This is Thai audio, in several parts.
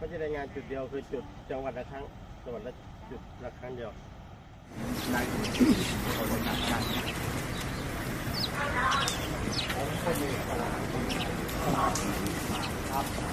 ไม่ใช่รายงานจุดเดียวคือจุดจังหวัดละครั้งจังหวัดละจุดละครั้งเดียวล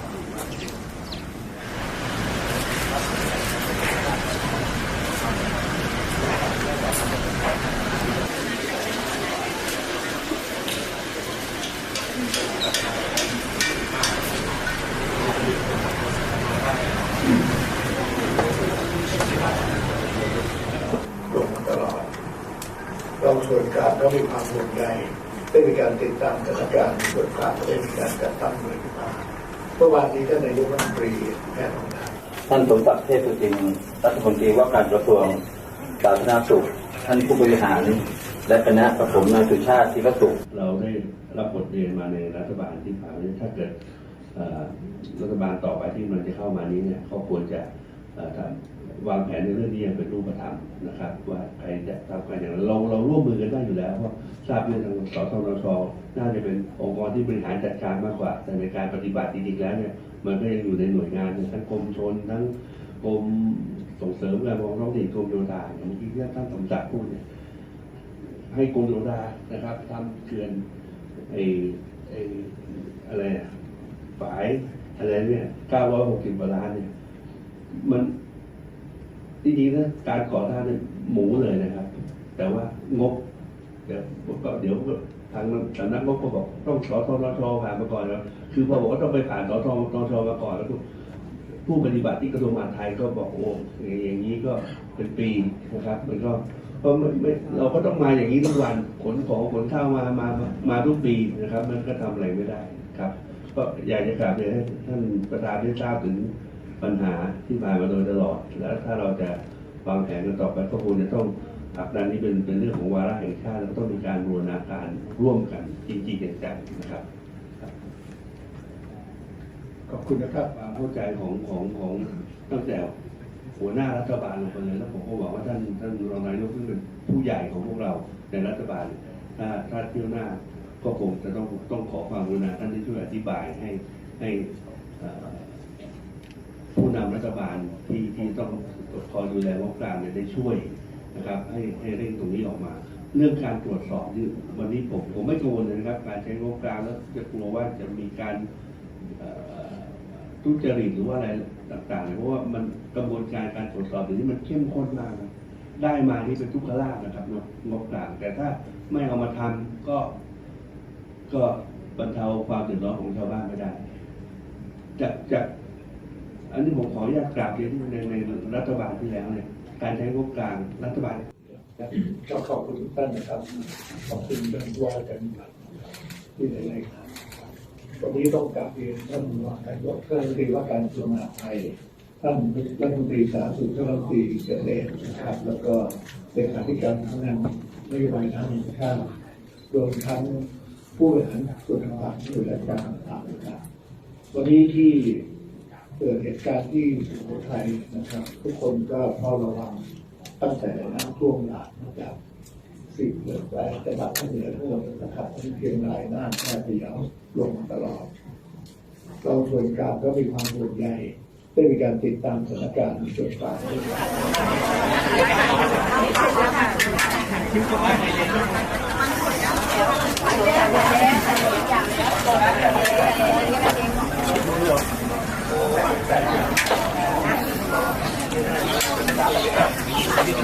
เรวนกางก็มีความห่วงใยได้มีการติดตามสถานการณ์ส่วนกางก็ได้มีการจัดตั้งหน่วยขึ้นมาเมื่อวานนี้ท่านนายกรัฐมนตรีแพทย์ของเราท่านสมศักดิ์เทพสุทินรัฐมนตรีว่าการกระทรวงสาธารณสุข ท่านผู้บริหาร และคณะกระผมนายสุชาติธีรสุขเราได้รับบทเรียนมาในรัฐบาลที่ผ่านมาถ้าเกิดรัฐบาลต่อไปที่มันจะเข้ามานี้เนี่ยเขาควรจะ ทำวางแผนในเรื่องนี้อย่างเป็นรูปธรรมนะครับ ว่าใครจะทำกันอย่างไรเราเราร่วมมือกันได้อยู่แล้วเพราะทราบเรื่องทางสสนชน่าจะเป็นองค์กรที่บริหารจัดการมากกว่า แต่ในการปฏิบัติจริงๆแล้วเนี่ยมันก็ยังอยู่ในหน่วยงานทั้งกรมชนทั้งกรมส่งเสริมการปกครองท้องถิ่นกรมโยธาอย่างที่ท่านสมศักดิ์พูดเนี่ยให้กรมโยธานะครับทำเขื่อนไอ้ไอ้อะไรอะฝายอะไรเนี่ย 960กว่าล้านเนี่ย มันจริงๆนะการก่อสร้างเนี่ยหมูเลยนะครับ แต่ว่างบเดี๋ยวก็เดี๋ยวทางสำนักงบก็บอกต้องสทนชผ่านมาก่อนแล้วคือพอบอกว่าต้องไปผ่านสทนชมาก่อนแล้วผู้ปฏิบัติที่กระทรวงมหาดไทยก็บอกโอ้อย่างนี้ก็เป็นปีนะครับ มันก็เพราะไม่ไม่เราก็ต้องมาอย่างนี้ทุกวันขนของขนข้าวมามามาทุกปีนะครับ มันก็ทำอะไรไม่ได้ครับ ก็อยากจะกราบเรียนให้ท่านประธานได้ทราบถึง ปัญหาที่ผ่านมาโดยตลอด แล้วถ้าเราจะวางแผนกันต่อไปก็ควรจะต้องผลักดันนี้เป็นเป็นเรื่องของวาระแห่งชาติแล้วก็ต้องมีการบูรณาการร่วมกันจริงๆจังๆนะครับขอบคุณนะครับความเข้าใจของของของตั้งแต่หัวหน้ารัฐบาลลงไปเลยแล้วผมก็หวังว่าท่านท่านรองนายกซึ่งเป็นผู้ใหญ่ของพวกเราในรัฐบาลถ้าถ้าเที่ยวหน้าก็คงจะต้องต้องขอความกรุณาท่านที่ช่วยอธิบายให้ให้เอ่อ ผู้นำรัฐบาลที่ที่ต้องคอยดูแลงบกลางเนี่ยได้ช่วยนะครับให้ให้เร่งตรงนี้ออกมา เรื่องการตรวจสอบนี่วันนี้ผมผมไม่กังวลเลยนะครับ การใช้งบกลางแล้วจะกลัวว่าจะมีการทุจริตหรือว่าอะไรต่างๆเพราะว่ามันกระบวนการการตรวจสอบเดี๋ยวนี้มันเข้มข้นมากนะได้มานี่เป็นทุกขลาภนะครับงบงบกลางแต่ถ้าไม่เอามาทำก็ ก็บรรเทาความเดือดร้อนของชาวบ้านไม่ได้จากจาก อันนี้ผมขออนุญาตกราบเรียนในในรัฐบาลที่แล้วเนี่ยการใช้งบกลางรัฐบาลก็ขอบคุณทุกท่านนะครับขอบคุณท่านว่าราชการจังหวัดที่ได้รายงานวันนี้ต้องกราบเรียนท่านรองนายกท่านรัฐมนตรีว่าการกระทรวงมหาดไทยท่านรัฐมนตรีสาธารณสุขท่านรัฐมนตรีเกษตรนะครับ แล้วก็เลขาธิการทำงานนโยบายทางข้าวรวมทั้งผู้บริหารส่วนต่างๆส่วนราชการต่างๆวันนี้ที่ เกิดเหตุการณ์ที่สุโขทัยนะครับ ทุกคนก็เฝ้าระวังตั้งแต่น้ำท่วมหลากนะครับสิ่งเกิดแปลจังหวัดเหนือทั้งหมนะครับทั้งเชียงรายน่านแพร่พะเยาลงมาตลอดเราส่วนกลางก็มีความห่วงใยได้มีการติดตามสถานการณ์ส่วนกลางด้วย เป็นค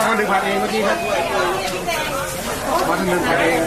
นคนหนึ่งผัดเองเมื่อกี้ครับคนหนึ่งผัดเอง